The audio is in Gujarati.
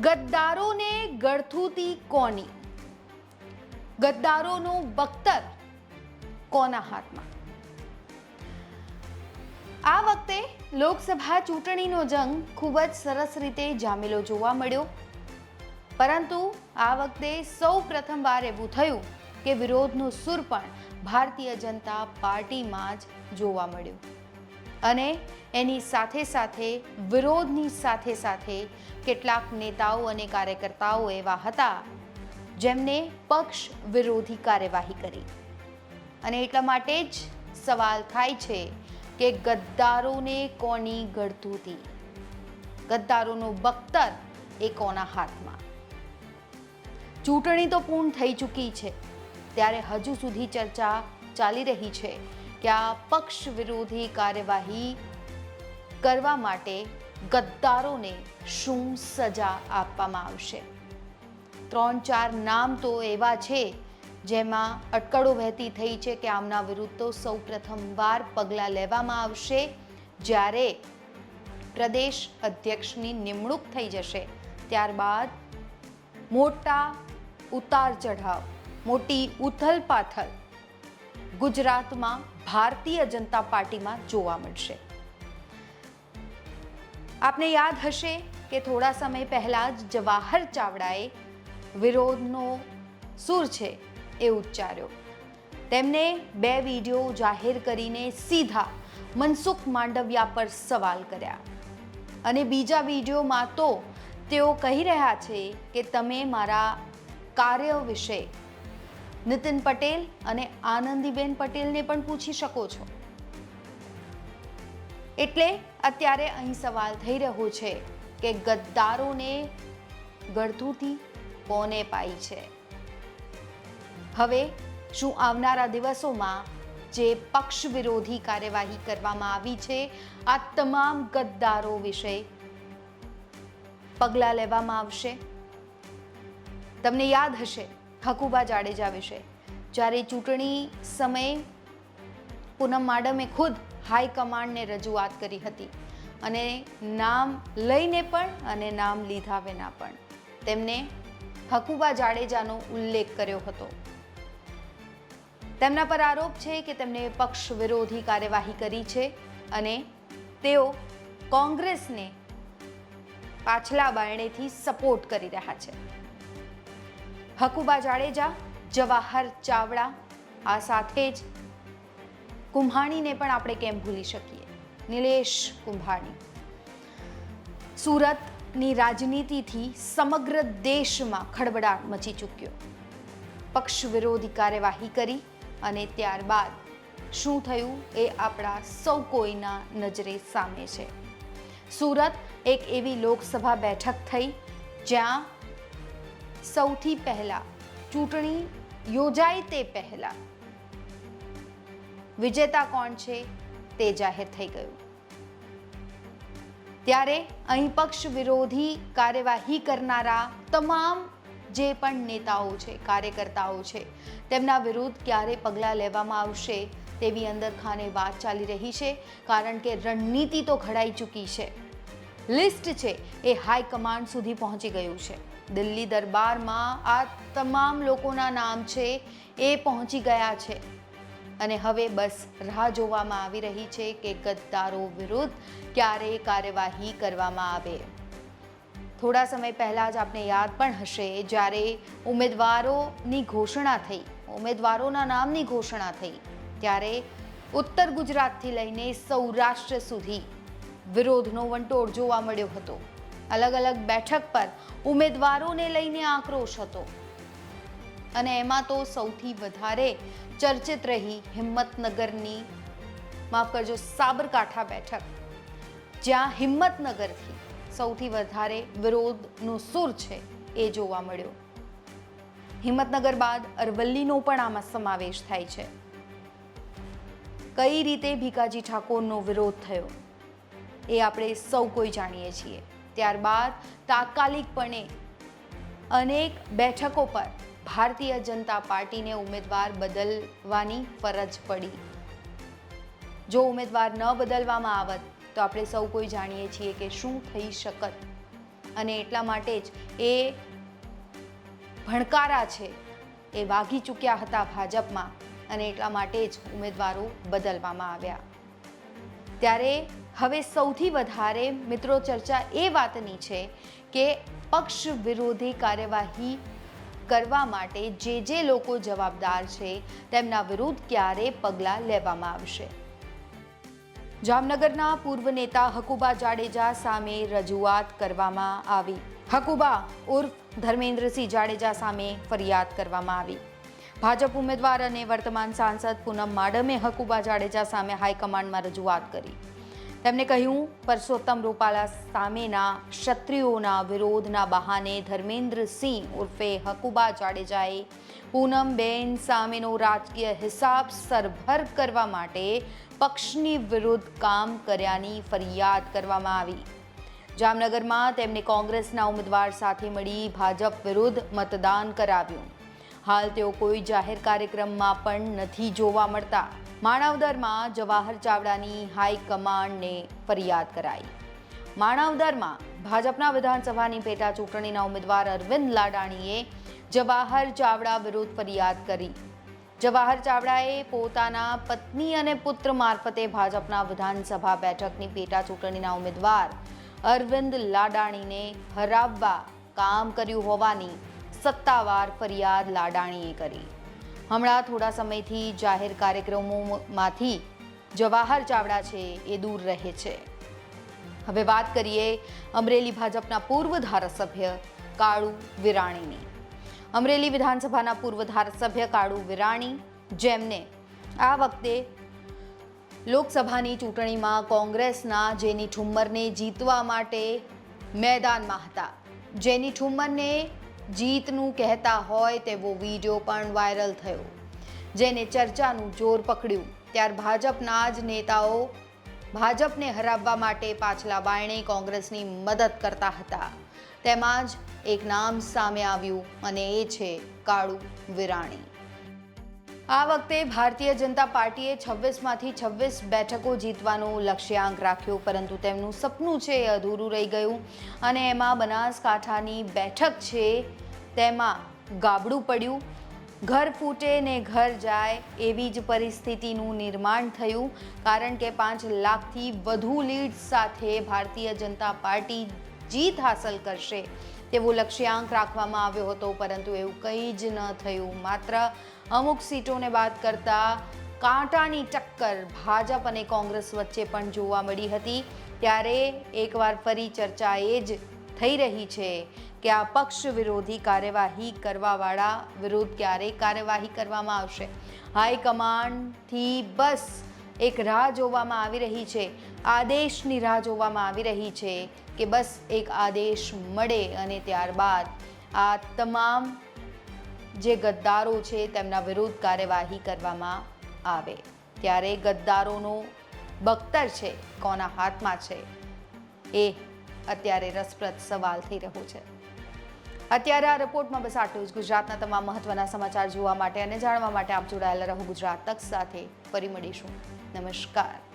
ગદ્દારોને ગળથુતી કોની? ગદ્દારોનું બખ્તર કોના હાથમાં? આ વખતે લોકસભા ચૂંટણીનો જંગ ખૂબ જ સરસ રીતે જામેલો જોવા મળ્યો. પરંતુ આ વખતે સૌ પ્રથમવાર એવું થયું કે વિરોધનું સુર પણ ભારતીય જનતા પાર્ટીમાં જ જોવા મળ્યું. અને એની સાથે સાથે, વિરોધની સાથે સાથે કેટલાક નેતાઓ અને કાર્યકર્તાઓ એવા હતા જેમને પક્ષ વિરોધી કાર્યવાહી કરી. અને એટલા માટે જ સવાલ થાય છે કે ગદ્દારોને કોની ગળથુથી ગદ્દારોનું બખ્તર એ કોના હાથમાં? ચૂંટણી તો પૂર્ણ થઈ ચૂકી છે. ત્યારે હજુ સુધી ચર્ચા ચાલી રહી છે કે આ પક્ષ વિરોધી કાર્યવાહી કરવા માટે ગદ્દારોને શું સજા આપવામાં આવશે ત્રણ ચાર નામ તો એવા છે જેમાં અટકળો વહેતી થઈ છે કે આમના વિરુદ્ધ તો સૌ પ્રથમવાર પગલાં લેવામાં આવશે જ્યારે પ્રદેશ અધ્યક્ષની નિમણૂક થઈ જશે. ત્યારબાદ મોટા ઉતાર ચઢાવ, મોટી ઉથલ પાથલ ગુજરાતમાં ભારતીય જનતા પાર્ટીમાં જોવા મળશે. આપને યાદ હશે કે થોડા સમય પહેલાં જ જવાહર ચાવડાએ વિરોધનો સૂર છે એ ઉચ્ચાર્યો. તેમને બે વીડિયો જાહેર કરીને સીધા મનસુખ માંડવિયા પર સવાલ કર્યા. અને બીજા વિડીયોમાં તો તેઓ કહી રહ્યા છે કે તમે મારા કાર્ય વિશે નીતિન પટેલ અને આનંદીબેન પટેલને પણ પૂછી શકો છો. એટલે અત્યારે અહીં સવાલ થઈ રહ્યો છે કે ગદ્દારોને ગળથુથી કોને પાઈ છે? હવે શું આવનારા દિવસોમાં જે પક્ષ વિરોધી કાર્યવાહી કરવામાં આવી છે, આ તમામ ગદ્દારો વિશે પગલાં લેવામાં આવશે? તમને યાદ હશે હકુબા જાડેજા વિશે. જ્યારે ચૂંટણી સમયે પૂનમ માડમે ખુદ હાઈકમાન્ડને રજૂઆત કરી હતી અને નામ લઈને પણ અને નામ લીધા વિના પણ તેમને હકુબા જાડેજાનો ઉલ્લેખ કર્યો હતો. તેમના પર આરોપ છે કે તેમને પક્ષ વિરોધી કાર્યવાહી કરી છે અને તેઓ કોંગ્રેસને પાછલા બારણેથી સપોર્ટ કરી રહ્યા છે. હકુબા જાડેજા, જવાહર ચાવડા, આ સાથે જ કુંભાણીને પણ આપણે કેમ ભૂલી શકીએ? નિલેશ કુંભાણી. સુરતની રાજનીતિથી સમગ્ર દેશમાં ખળબડાટ મચી ચૂક્યો. પક્ષ વિરોધી કાર્યવાહી કરી અને ત્યારબાદ શું થયું એ આપણા સૌ કોઈના નજરે સામે છે. સુરત એક એવી લોકસભા બેઠક થઈ જ્યાં સૌથી પહેલા ચૂંટણી યોજાય તે પહેલા. વિજેતા કોણ છે તે જાહેર થઈ ગયું. ત્યારે અહીં પક્ષ વિરોધી કાર્યવાહી કરનારા તમામ જે પણ નેતાઓ છે, કાર્યકર્તાઓ છે, તેમના વિરુદ્ધ ક્યારે પગલાં લેવામાં આવશે તેવી અંદર ખાને વાત ચાલી રહી છે, કારણ કે રણનીતિ તો ઘડાઈ ચૂકી છે. લિસ્ટ છે એ હાઈકમાન્ડ સુધી પહોંચી ગયું છે. દિલ્હી દરબારમાં આ તમામ લોકોના નામ છે એ પહોંચી ગયા છે. અને હવે બસ રાહ જોવામાં આવી રહી છે કે ગદ્દારો વિરુદ્ધ ક્યારે કાર્યવાહી કરવામાં આવે. થોડા સમય પહેલાં જ આપને યાદ પણ હશે, જ્યારે ઉમેદવારોની ઘોષણા થઈ, ઉમેદવારોના નામની ઘોષણા થઈ, ત્યારે ઉત્તર ગુજરાતથી લઈને સૌરાષ્ટ્ર સુધી વિરોધનો વંટોળ જોવા મળ્યો હતો. અલગ અલગ બેઠક પર ઉમેદવારોને લઈને આક્રોશ હતો. અને એમાં તો સૌથી વધારે ચર્ચિત રહી હિંમતનગરની, માફ કરજો, સાબરકાંઠા બેઠક, જ્યાં હિંમતનગરથી સૌથી વધારે વિરોધનો સૂર છે એ જોવા મળ્યો. હિંમતનગર બાદ અરવલ્લીનો પણ આમાં સમાવેશ થાય છે. કઈ રીતે ભીકાજી ઠાકોરનો વિરોધ થયો? એ આપણે સૌ કોઈ જાણીએ છીએ. ત્યારબાદ તાત્કાલિકપણે અનેક બેઠકો પર ભારતીય જનતા પાર્ટીને ઉમેદવાર બદલવાની ફરજ પડી. જો ઉમેદવાર ન બદલવામાં આવત, તો આપણે સૌ કોઈ જાણીએ છીએ કે શું થઈ શકત. અને એટલા માટે જ એ ભણકારા છે, એ વાગી ચૂક્યા હતા ભાજપમાં અને એટલા માટે જ ઉમેદવારો બદલવામાં આવ્યા. ત્યારે હવે સૌથી વધારે મિત્રો ચર્ચા એ વાતની છે કે પક્ષ વિરોધી કાર્યવાહી કરવા માટે જે જે લોકો જવાબદાર છે તેમના વિરુદ્ધ ક્યારે પગલાં લેવામાં આવશે? જામનગરના પૂર્વ નેતા હકુબા જાડેજા સામે રજૂઆત કરવામાં આવી. હકુબા ઉર્ફ ધર્મેન્દ્રસિંહ જાડેજા સામે ફરિયાદ કરવામાં આવી. ભાજપ ઉમેદવાર અને વર્તમાન સાંસદ પૂનમ માડમે હકુબા જાડેજા સામે હાઈકમાન્ડમાં રજૂઆત કરી. તેમણે કહ્યું, પરસોત્તમ રૂપાલા સામેના ક્ષત્રિયોના વિરોધના બહાને ધર્મેન્દ્રસિંહ ઉર્ફે હકુબા જાડેજાએ પૂનમબેન સામેનો રાજકીય હિસાબ સરભર કરવા માટે પક્ષની વિરુદ્ધ કામ કર્યાની ફરિયાદ કરવામાં આવી. જામનગરમાં તેમણે કોંગ્રેસના ઉમેદવાર સાથે મળી ભાજપ વિરુદ્ધ મતદાન કરાવ્યું. હાલ તેઓ કોઈ જાહેર કાર્યક્રમમાં પણ નથી જોવા મળતા. માણાવદરમાં જવાહર ચાવડાની હાઈકમાન્ડને ફરિયાદ કરાઈ. માણાવદરમાં ભાજપના વિધાનસભાની પેટા ચૂંટણીના ઉમેદવાર અરવિંદ લાડાણીએ જવાહર ચાવડા વિરુદ્ધ ફરિયાદ કરી. જવાહર ચાવડાએ પોતાના પત્ની અને પુત્ર મારફતે ભાજપના વિધાનસભા બેઠકની પેટા ચૂંટણીના ઉમેદવાર અરવિંદ લાડાણીને હરાવવા કામ કર્યું હોવાની સત્તાવાર ફરિયાદ લાડાણીએ કરી. હમણાં થોડા સમયથી જાહેર કાર્યક્રમોમાંથી જવાહર ચાવડા છે એ દૂર રહે છે. હવે વાત કરીએ અમરેલી ભાજપના પૂર્વ ધારાસભ્ય કાળુ વિરાણીની. અમરેલી વિધાનસભાના પૂર્વ ધારાસભ્ય કાળુ વિરાણી, જેમને આ વખતે લોકસભાની ચૂંટણીમાં કોંગ્રેસના જેની ઠુમ્મરને જીતવા માટે મેદાનમાં હતા. જેની ઠુમ્મરને જીતનું કહેતા હોય તેવો વીડિયો પણ વાયરલ થયો, જેને ચર્ચાનું જોર પકડ્યું. ત્યાર ભાજપના જ નેતાઓ ભાજપને હરાવવા માટે પાછલા બાયણે કોંગ્રેસની મદદ કરતા હતા. તેમાં જ એક નામ સામે આવ્યું અને એ છે કાળુ વિરાણી. આ વખતે ભારતીય જનતા પાર્ટીએ છવ્વીસમાંથી છવ્વીસ બેઠકો જીતવાનું લક્ષ્યાંક રાખ્યો, પરંતુ તેમનું સપનું છે એ અધૂરું રહી ગયું. અને એમાં બનાસકાંઠાની બેઠક છે, તેમાં ગાબડું પડ્યું. ઘર ફૂટે ને ઘર જાય એવી જ પરિસ્થિતિનું નિર્માણ થયું, કારણ કે પાંચ લાખથી વધુ લીડ સાથે ભારતીય જનતા પાર્ટી જીત હાંસલ કરશે તેવો લક્ષ્યાંક રાખવામાં આવ્યો હતો, પરંતુ એવું કંઈ જ ન થયું. માત્ર અમુક સીટોને બાદ કરતા કાંટાની ટક્કર ભાજપ અને કોંગ્રેસ વચ્ચે પણ જોવા મળી હતી. ત્યારે એકવાર ફરી ચર્ચા એ જ થઈ રહી છે કે આ પક્ષ વિરોધી કાર્યવાહી કરવાવાળા વિરુદ્ધ ક્યારે કાર્યવાહી કરવામાં આવશે. હાઈકમાન્ડથી બસ એક રાહ જોવામાં આવી રહી છે. આદેશની રાહ જોવામાં આવી રહી છે કે બસ એક આદેશ મળે અને ત્યારબાદ આ તમામ જે ગદ્દારો છે તેમના વિરુદ્ધ કાર્યવાહી કરવામાં આવે. ત્યારે ગદ્દારોનો બખ્તર છે, કોના હાથમાં છે, એ અત્યારે રસપ્રદ સવાલ થઈ રહ્યો છે. અત્યારે આ રિપોર્ટમાં બસ આટલું જ. ગુજરાતના તમામ મહત્વના સમાચાર જોવા માટે અને જાણવા માટે આપ જોડાયેલા રહો ગુજરાત તક સાથે. ફરી મળીશું. નમસ્કાર.